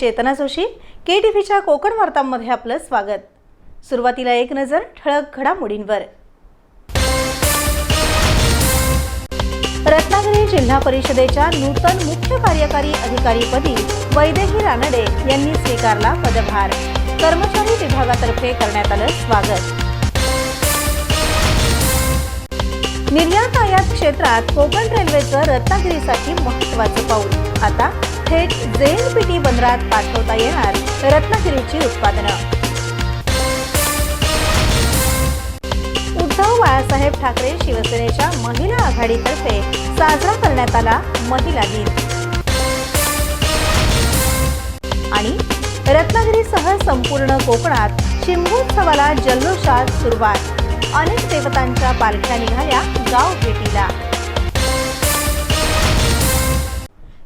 चेतना Joshi K T व्हीच्या कोकण वार्तांमध्ये आपलं स्वागत. सुरुवातीला एक नजर ठळक घडामोडींवर. रत्नागिरी जिल्हा परिषदेच्या नूतन मुख्य कार्यकारी अधिकारीपदी वैदेही रानडे यांनी स्वीकारला पदभार. कर्मचारी विभागातर्फे करण्यात आलं स्वागत. निर्यात आयात क्षेत्रात कोकण रेल्वेचं रत्नागिरीसाठी महत्वाचं पाऊल. आता थेट जेएनपीटी बंदरात पाठवता येणार रत्नागिरीची उत्पादनं. उद्धव बाळासाहेब ठाकरे शिवसेनेच्या महिला आघाडीतर्फे साजरा करण्यात आला महिला दिन. आणि रत्नागिरीसह संपूर्ण कोकणात शिमगोत्सवाला जल्लोषात सुरुवात. अनेक देवतांच्या पालख्या निघाल्या गाव भेटीला.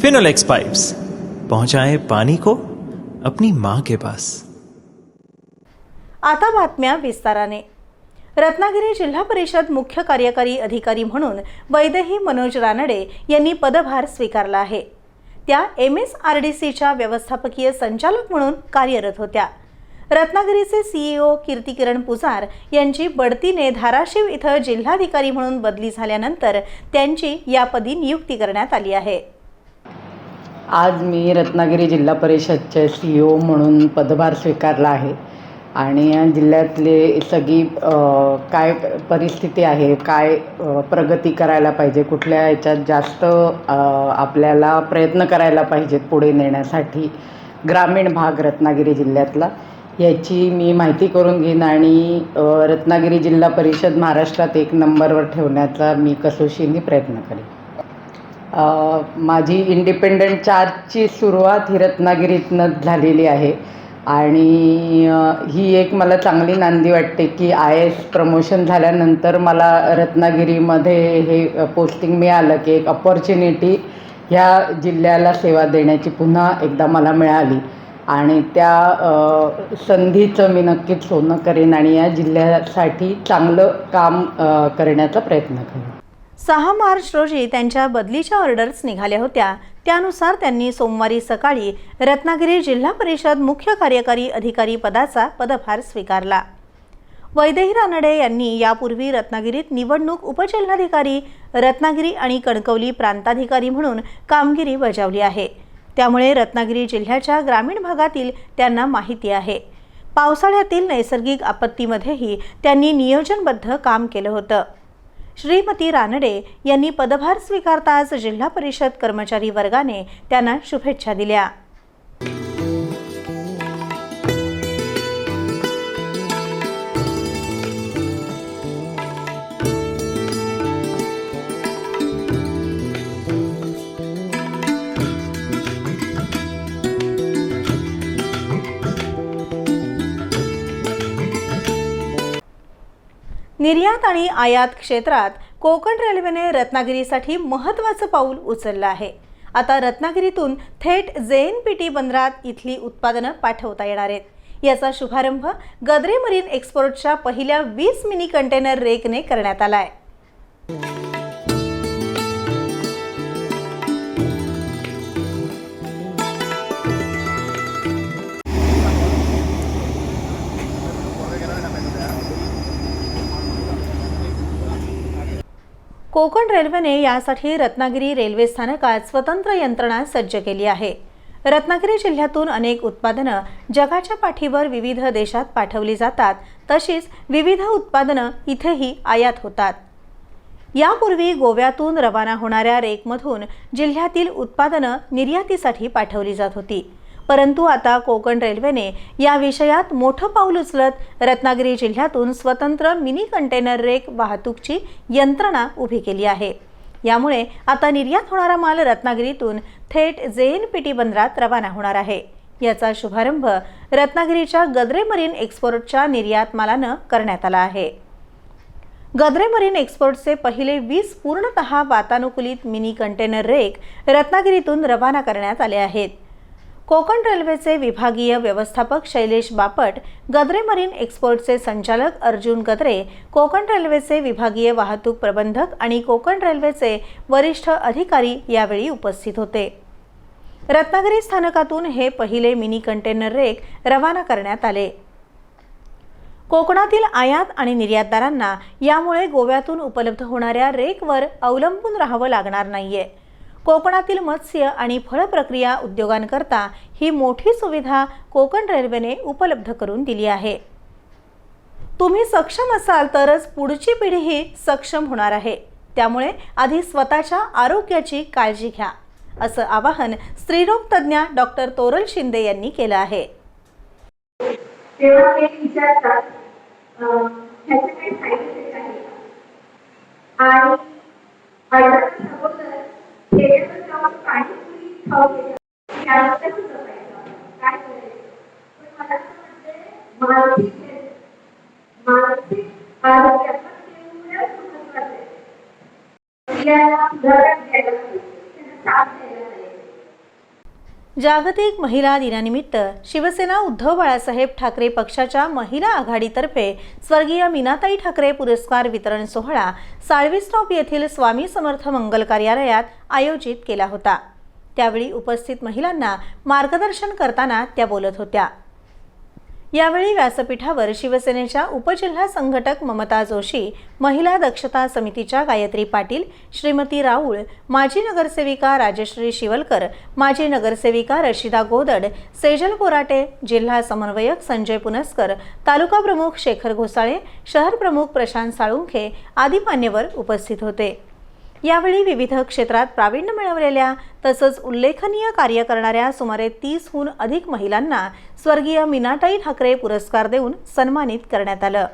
फिनोलेक्स पाइप्स पहुंचाए पानी को अपनी माँ के पास। आता बातम्या विस्ताराने. रत्नागिरी जिल्हा परिषद मुख्य कार्यकारी अधिकारी म्हणून वैदेही मनोज रानडे यांनी पदभार स्वीकारला आहे. त्या एम एस आर डी सीच्या व्यवस्थापकीय संचालक म्हणून कार्यरत होत्या. रत्नागिरीचे सीईओ कीर्तिकिरण पुजार यांची बढतीने धाराशिव इथं जिल्हाधिकारी म्हणून बदली झाल्यानंतर त्यांची यापदी नियुक्ती करण्यात आली आहे. आज मी रत्नागिरी जिल्हा परिषदचे सी ओ म्हणून पदभार स्वीकारला आहे. आणि या जिल्ह्यातले सगळी काय परिस्थिती आहे काय प्रगती करायला पाहिजे कुठल्या ह्याच्यात जास्त आपल्याला प्रयत्न करायला पाहिजेत पुढे नेण्यासाठी ग्रामीण भाग रत्नागिरी जिल्ह्यातला याची मी माहिती करून घेईन. आणि रत्नागिरी जिल्हा परिषद महाराष्ट्रात एक नंबरवर ठेवण्याचा मी कसोशीने प्रयत्न करेन. माझी इंडिपेंडंट चार्जची सुरुवात ही रत्नागिरीतनं झालेली आहे. आणि ही एक मला चांगली नांदी वाटते की आय एस प्रमोशन झाल्यानंतर मला रत्नागिरीमध्ये हे पोस्टिंग मिळालं की एक अपॉर्च्युनिटी ह्या जिल्ह्याला सेवा देण्याची पुन्हा एकदा मला मिळाली. आणि त्या संधीचं मी नक्कीच सोनं करेन आणि या जिल्ह्यासाठी चांगलं काम करण्याचा प्रयत्न करेन. सहा मार्च रोजी त्यांच्या बदलीच्या ऑर्डर्स निघाल्या होत्या. त्यानुसार त्यांनी सोमवारी सकाळी रत्नागिरी जिल्हा परिषद मुख्य कार्यकारी अधिकारी पदाचा पदभार स्वीकारला. वैदेही रानडे यांनी यापूर्वी रत्नागिरीत निवडणूक उपजिल्हाधिकारी रत्नागिरी आणि कणकवली प्रांताधिकारी म्हणून कामगिरी बजावली आहे. त्यामुळे रत्नागिरी जिल्ह्याच्या ग्रामीण भागातील त्यांना माहिती आहे. पावसाळ्यातील नैसर्गिक आपत्तीमध्येही त्यांनी नियोजनबद्ध काम केलं होतं. श्रीमती रानडे यांनी पदभार स्वीकारताच जिल्हा परिषद कर्मचारी वर्गाने त्यांना शुभेच्छा दिल्या. निर्यात आणि आयात क्षेत्रात कोकण रेल्वेने रत्नागिरीसाठी महत्त्वाचं पाऊल उचललं आहे. आता रत्नागिरीतून थेट जे एन पी टी बंदरात इथली उत्पादनं पाठवता येणार आहेत. याचा शुभारंभ गद्रे मरीन एक्सपोर्टच्या पहिल्या वीस मिनी कंटेनर रेकने करण्यात आला आहे. कोकण रेल्वेने यासाठी रत्नागिरी रेल्वे स्थानकात स्वतंत्र यंत्रणा सज्ज केली आहे. रत्नागिरी जिल्ह्यातून अनेक उत्पादनं जगाच्या पाठीवर विविध देशात पाठवली जातात तशीच विविध उत्पादनं इथेही आयात होतात. यापूर्वी गोव्यातून रवाना होणाऱ्या रेकमधून जिल्ह्यातील उत्पादनं निर्यातीसाठी पाठवली जात होती. परंतु आता कोकण रेल्वेने या विषयात मोठं पाऊल उचलत रत्नागिरी जिल्ह्यातून स्वतंत्र मिनी कंटेनर रेक वाहतूकची यंत्रणा उभी केली आहे. यामुळे आता निर्यात होणारा माल रत्नागिरीतून थेट जे एन पी टी बंदरात रवाना होणार आहे. याचा शुभारंभ रत्नागिरीच्या गद्रे मरीन एक्सपोर्टच्या निर्यात मालानं करण्यात आला आहे. गद्रे मरीन एक्सपोर्टचे पहिले वीस पूर्णतः वातानुकूलित मिनी कंटेनर रेक रत्नागिरीतून रवाना करण्यात आले आहेत. कोकण रेल्वेचे विभागीय व्यवस्थापक शैलेश बापट गद्रे मरीन एक्सपोर्टचे संचालक अर्जुन गद्रे कोकण रेल्वेचे विभागीय वाहतूक प्रबंधक आणि कोकण रेल्वेचे वरिष्ठ अधिकारी यावेळी उपस्थित होते. रत्नागिरी स्थानकातून हे पहिले मिनी कंटेनर रेक रवाना करण्यात आले. कोकणातील आयात आणि निर्यातदारांना यामुळे गोव्यातून उपलब्ध होणाऱ्या रेकवर अवलंबून राहावं लागणार नाहीये. कोकणातील मत्स्य आणि फळ प्रक्रिया उद्योगांकरता ही मोठी सुविधा कोकण रेल्वेने उपलब्ध करून दिली आहे. तुम्ही सक्षम असाल तरच पुढची पिढीही सक्षम होणार आहे. त्यामुळे आधी स्वतःच्या आरोग्याची काळजी घ्या असं आवाहन स्त्रीरोग तज्ज्ञ डॉक्टर तोरल शिंदे यांनी केलं आहे. तेव्हा ते विचारतात आणि मानसिक आरोग्याचा महत्वाचं आहे आपल्याला घरात घ्यायला पाहिजे त्यांना साथ द्यायला पाहिजे जागतिक महिला दिनानिमित्त शिवसेना उद्धव बाळासाहेब ठाकरे पक्षाच्या महिला आघाडीतर्फे स्वर्गीय मीनाताई ठाकरे पुरस्कार वितरण सोहळा साळवी स्टॉप येथील स्वामी समर्थ मंगल कार्यालयात आयोजित केला होता. त्यावेळी उपस्थित महिलांना मार्गदर्शन करताना त्या बोलत होत्या. यावेळी व्यासपीठावर शिवसेनेच्या उपजिल्हा संघटक ममता जोशी महिला दक्षता समितीच्या गायत्री पाटील श्रीमती राऊळ माजी नगरसेविका राजश्री शिवलकर माजी नगरसेविका रशिदा गोदड सेजल कोराटे जिल्हा समन्वयक संजय पुनस्कर तालुका प्रमुख शेखर घोसाळे शहर प्रमुख प्रशांत साळुंखे आदी मान्यवर उपस्थित होते. यावेळी विविध क्षेत्रात प्रावीण्य मिळवलेल्या तसंच उल्लेखनीय कार्य करणाऱ्या सुमारे तीसहून अधिक महिलांना स्वर्गीय मीनाताई ठाकरे पुरस्कार देऊन सन्मानित करण्यात आलं.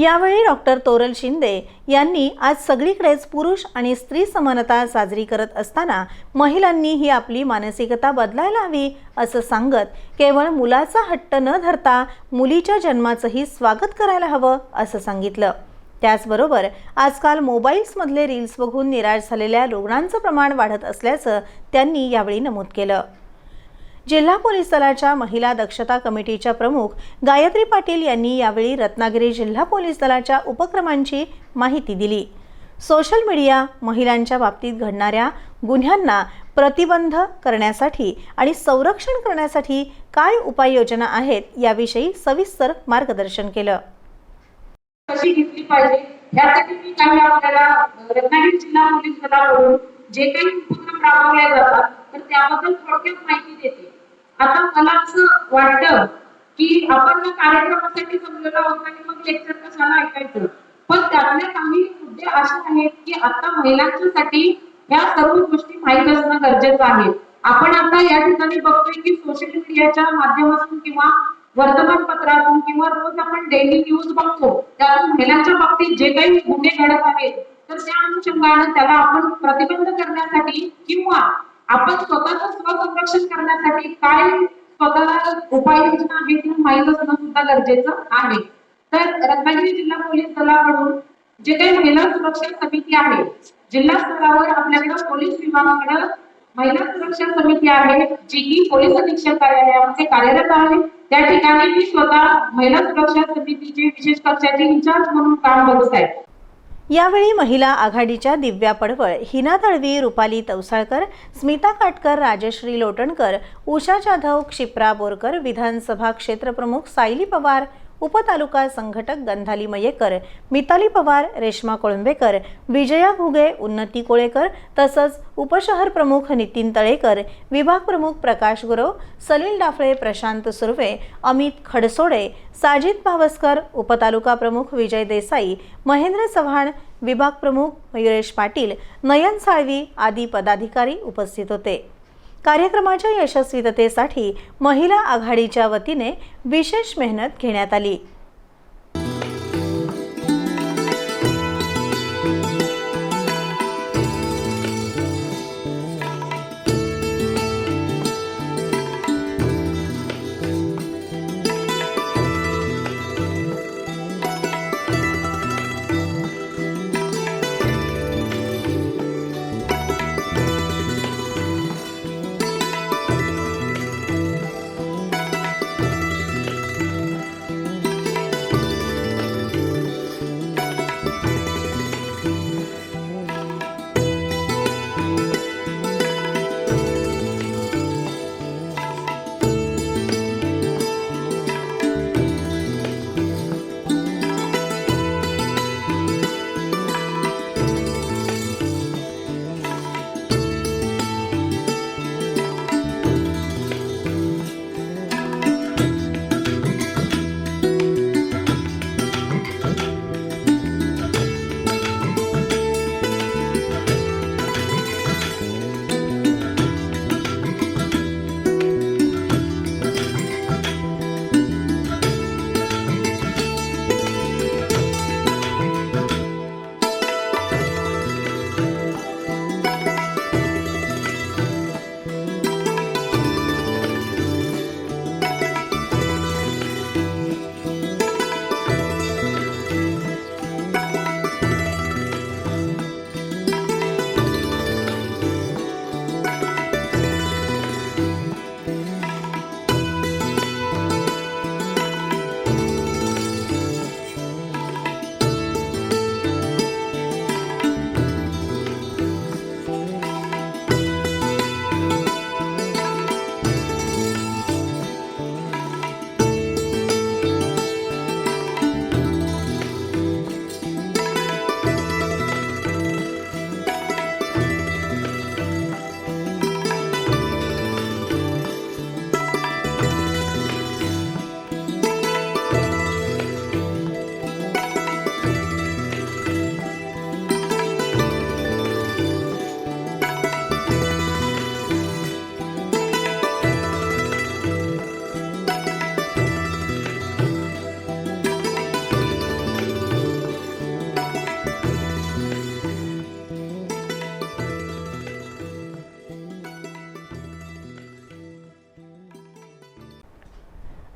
यावेळी डॉक्टर तोरल शिंदे यांनी आज सगळीकडेच पुरुष आणि स्त्री समानता साजरी करत असताना महिलांनी ही आपली मानसिकता बदलायला हवी असं सांगत केवळ मुलाचा हट्ट न धरता मुलीच्या जन्माचंही स्वागत करायला हवं असं सांगितलं. त्याचबरोबर आजकाल मोबाईल्समधले रील्स बघून निराश झालेल्या रुग्णांचं प्रमाण वाढत असल्याचं त्यांनी यावेळी नमूद केलं. जिल्हा पोलीस दलाच्या महिला दक्षता कमिटीच्या प्रमुख गायत्री पाटील यांनी यावेळी रत्नागिरी जिल्हा पोलीस दलाच्या उपक्रमांची माहिती दिली. सोशल मीडिया महिलांच्या बाबतीत घडणाऱ्या गुन्ह्यांना प्रतिबंध करण्यासाठी आणि संरक्षण करण्यासाठी काय उपाययोजना आहेत याविषयी सविस्तर मार्गदर्शन केलं. कशी घेतली पाहिजे? यासाठी मी काही आपल्याला रत्नागिरी जिल्हा पोलीस दलाकडून जे काही उपक्रम राबवले जातात तर त्याबद्दल थोडक्यात माहिती देते. आता मला असं वाटतं की आपण कार्यक्रमासाठी जमलेलो आहोत आणि मग लेक्चर कशाला ऐकायचं? पण त्यातले काही मुद्दे असे आहेत की आता महिलांच्यासाठी या सर्व गोष्टी माहीत असणं गरजेचं आहे. आपण आता या ठिकाणी बघतोय की सोशल मीडियाच्या माध्यमातून किंवा वर्तमानपत्रातून किंवा रोज आपण डेली न्यूज बघतो त्यातून महिलांच्या बाबतीत जे काही गुन्हे घडत आहेत तर त्या अनुषंगानं त्याला आपण प्रतिबंध करण्यासाठी किंवा आपण स्वतःच स्वसंरक्षण करण्यासाठी काय स्वतःला उपाययोजना आहेत हे माहीत असणं सुद्धा गरजेचं आहे. तर रत्नागिरी जिल्हा पोलीस दलाकडून जे काही महिला सुरक्षा समिती आहे जिल्हा स्तरावर आपल्याकडे पोलीस विभागाकडे महिला सुरक्षा समिती आहे जी की पोलीस अधीक्षक कार्यालयामध्ये कार्यरत आहे. त्या ठिकाणी मी स्वतः महिला सुरक्षा समितीचे विशेष कक्षाचे इंचार्ज म्हणून काम बघत आहे. यावेळी महिला आघाडीच्या दिव्या पडवळ हिना तळवी रुपाली तवसाळकर स्मिता काटकर राजश्री लोटणकर उषा जाधव क्षिप्रा बोरकर विधानसभा क्षेत्रप्रमुख सायली पवार उपतालुका संघटक गंधाली मयेकर मिताली पवार रेश्मा कोळंबेकर विजया घुगे उन्नती कोळेकर तसंच उपशहर प्रमुख नितीन तळेकर विभाग प्रमुख प्रकाश गुरव सलील डाफळे प्रशांत सुर्वे अमित खडसोडे साजिद पावसकर उपतालुका प्रमुख विजय देसाई महेंद्र चव्हाण विभाग प्रमुख मयुरेश पाटील नयन साळवी आदी पदाधिकारी उपस्थित होते. कार्यक्रमाच्या यशस्वीततेसाठी महिला आघाडीच्या वतीने विशेष मेहनत घेण्यात आली.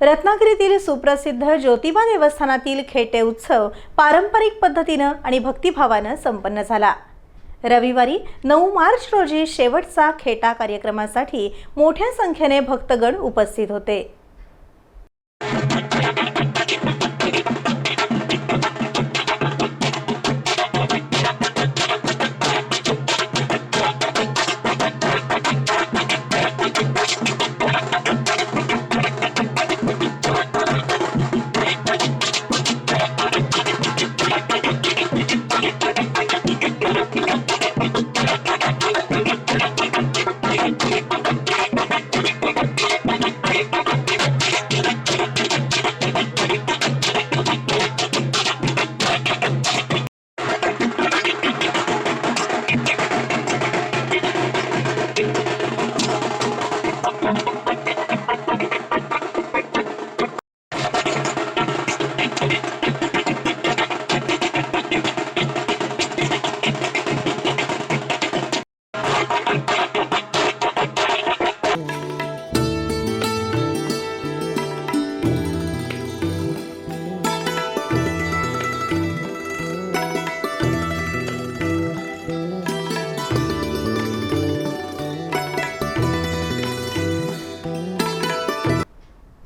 रत्नागिरीतील सुप्रसिद्ध ज्योतिबा देवस्थानातील खेटे उत्सव पारंपरिक पद्धतीनं आणि भक्तिभावानं संपन्न झाला. रविवारी नऊ मार्च रोजी शेवटचा खेटा कार्यक्रमासाठी मोठ्या संख्येने भक्तगण उपस्थित होते.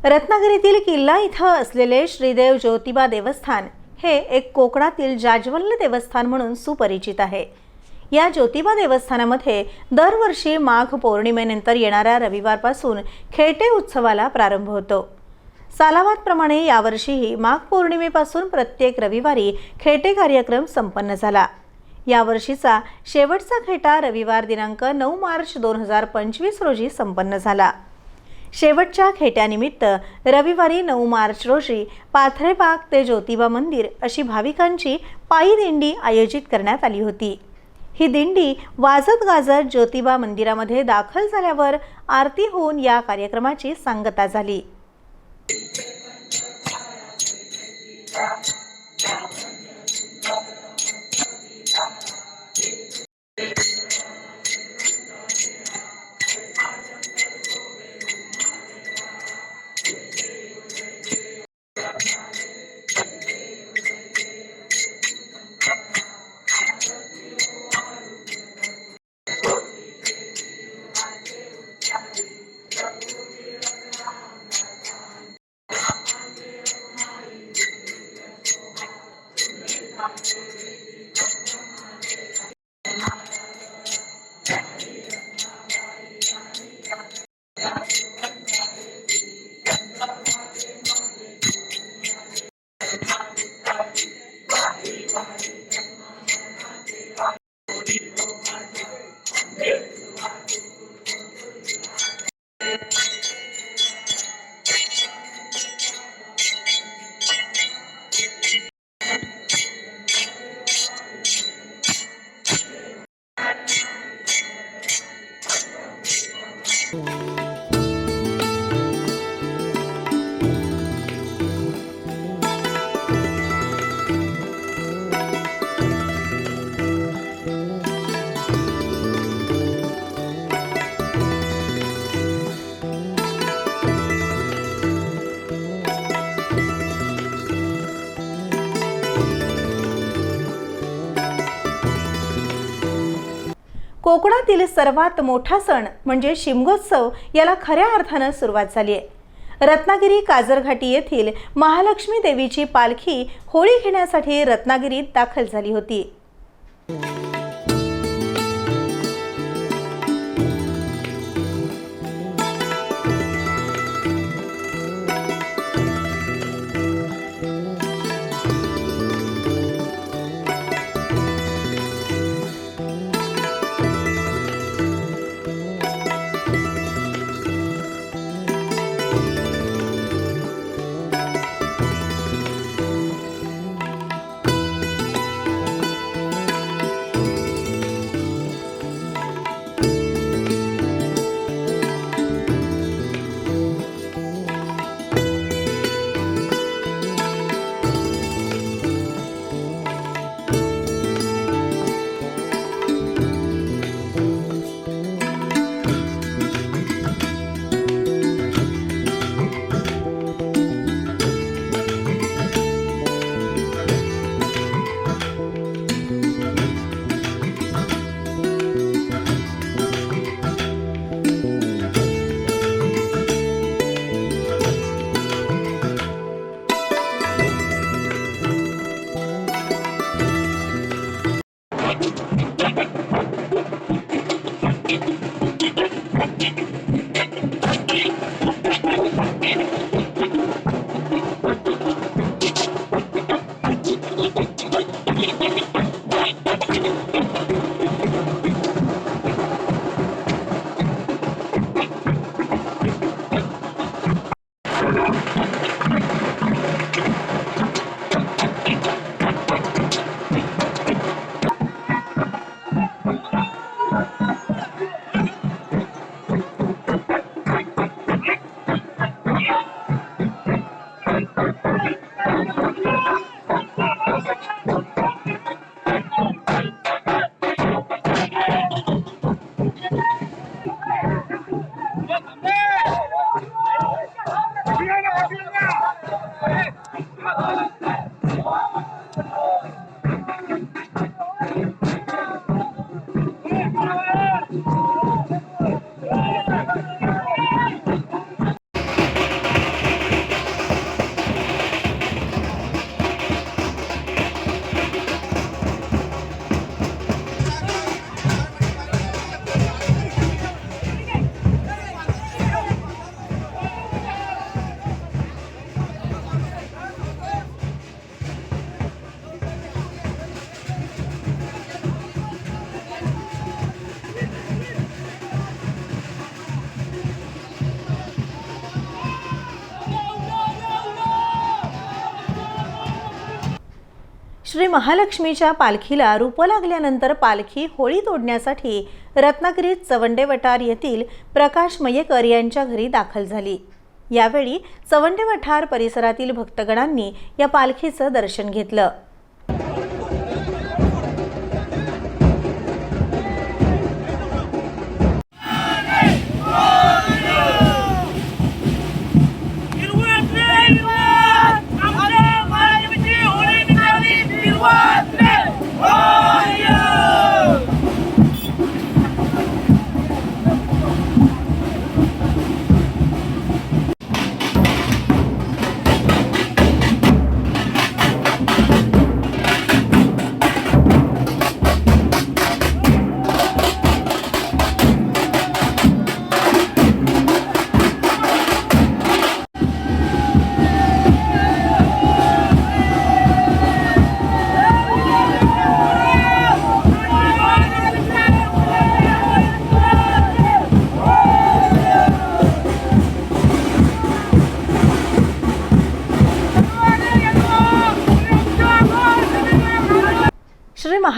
रत्नागिरीतील किल्ला इथं असलेले श्रीदेव ज्योतिबा देवस्थान हे एक कोकणातील जाज्वल्य देवस्थान म्हणून सुपरिचित आहे. या ज्योतिबा देवस्थानामध्ये दरवर्षी माघ पौर्णिमेनंतर येणाऱ्या रविवारपासून खेटे उत्सवाला प्रारंभ होतो. सालावादप्रमाणे यावर्षीही माघ पौर्णिमेपासून प्रत्येक रविवारी खेटे कार्यक्रम संपन्न झाला. यावर्षीचा शेवटचा खेटा रविवार दिनांक नऊ मार्च दोन हजार पंचवीस रोजी संपन्न झाला. शेवटच्या खेट्यानिमित्त रविवारी नऊ मार्च रोजी पाथरेबाग ते ज्योतिबा मंदिर अशी भाविकांची पायी दिंडी आयोजित करण्यात आली होती. ही दिंडी वाजत गाजत ज्योतिबा मंदिरामध्ये दाखल झाल्यावर आरती होऊन या कार्यक्रमाची सांगता झाली. कोकणातील सर्वात मोठा सण म्हणजे शिमगोत्सव याला खऱ्या अर्थानं सुरुवात झाली आहे. रत्नागिरी काजरघाटी येथील महालक्ष्मी देवीची पालखी होळी घेण्यासाठी रत्नागिरीत दाखल झाली होती. महालक्ष्मीच्या पालखीला रूपं लागल्यानंतर पालखी होळी तोडण्यासाठी रत्नागिरीत चवंडेवठार येथील प्रकाश मयेकर यांच्या घरी दाखल झाली. यावेळी चवंडेवठार परिसरातील भक्तगणांनी या पालखीचं दर्शन घेतलं.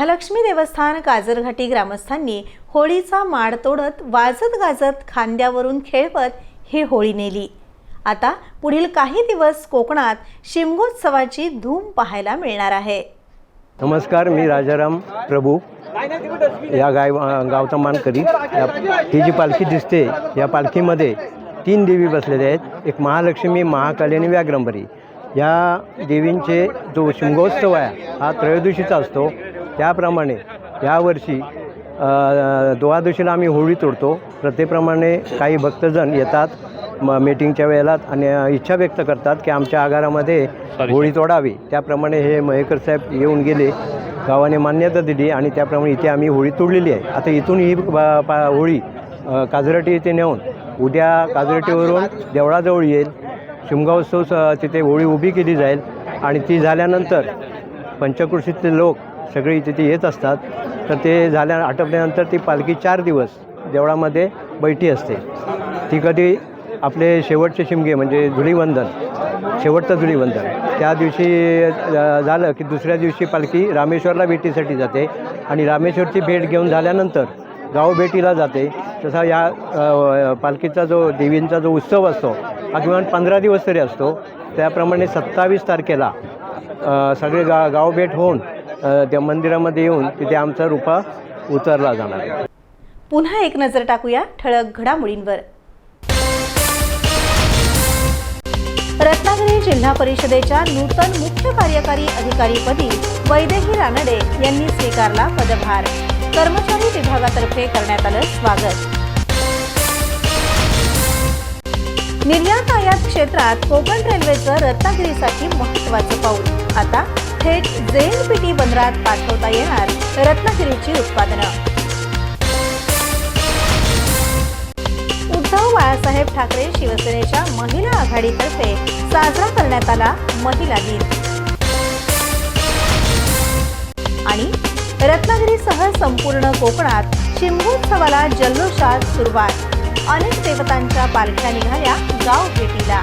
महालक्ष्मी देवस्थान काजरघाटी ग्रामस्थांनी होळीचा माड तोडत वाजत गाजत खांद्यावरून खेळवत ही होळी नेली. आता पुढील काही दिवस कोकणात शिमगोत्सवाची धूम पाहायला मिळणार आहे. नमस्कार मी राजाराम प्रभू. या गाय गावचा मानकरी या ही जी पालखी दिसते या पालखीमध्ये तीन देवी बसलेल्या आहेत. एक महालक्ष्मी महाकाली आणि व्याग्रंबरी या देवींचे जो शिमगोत्सव आहे हा त्रयोदशीचा असतो. त्याप्रमाणे यावर्षी द्वादशीला आम्ही होळी तोडतो. प्रथेप्रमाणे काही भक्तजण येतात म मीटिंगच्या वेळेला आणि इच्छा व्यक्त करतात की आमच्या आगारामध्ये होळी तोडावी. त्याप्रमाणे हे मयेकर साहेब येऊन गेले गावाने मान्यता दिली आणि त्याप्रमाणे इथे आम्ही होळी तोडलेली आहे. आता इथून ही होळी काजराटी येथे नेऊन उद्या काजराटीवरून देवळाजवळ येईल. शिमगावोत्सव तिथे होळी उभी केली जाईल आणि ती झाल्यानंतर पंचकृषीतले लोक सगळे तिथे येत असतात. तर ते झाल्या आटपल्यानंतर ती पालखी चार दिवस देवळामध्ये बैठी असते. ती कधी आपले शेवटचे शिमगे म्हणजे धुळीवंदन शेवटचं धुळीवंदन. त्या दिवशी झालं की दुसऱ्या दिवशी पालखी रामेश्वरला भेटीसाठी जाते आणि रामेश्वरची भेट घेऊन झाल्यानंतर गाव भेटीला जाते. तसा या पालखीचा जो देवींचा जो उत्सव असतो हा किमान पंधरा दिवस तरी असतो. त्याप्रमाणे सत्तावीस तारखेला सगळे गा गाव भेट होऊन त्या मंदिरामध्ये येऊन तिथे आमचा रुपा उतरला जाणार पुन्हा एक नजर टाकूया ठळक घडामोडींवर. रत्नागिरी जिल्हा परिषदेच्या नूतन मुख्य कार्यकारी अधिकारीपदी वैदेही रानडे यांनी स्वीकारला पदभार. कर्मचारी विभागातर्फे करण्यात आलं स्वागत. निर्यात आयात क्षेत्रात कोकण रेल्वेचं रत्नागिरीसाठी महत्वाचं पाऊल. आता थेट जेएनपीटी बंदरात पाठवता येणार रत्नागिरीची उत्पादनं. उद्धव बाळासाहेब ठाकरे शिवसेनेच्या महिला आघाडीतर्फे साजरा करण्यात आला महिला दिन. आणि रत्नागिरीसह संपूर्ण कोकणात शिमगोत्सवाला जल्लोषात सुरुवात. अनेक देवतांच्या पालख्या निघाल्या गाव भेटीला.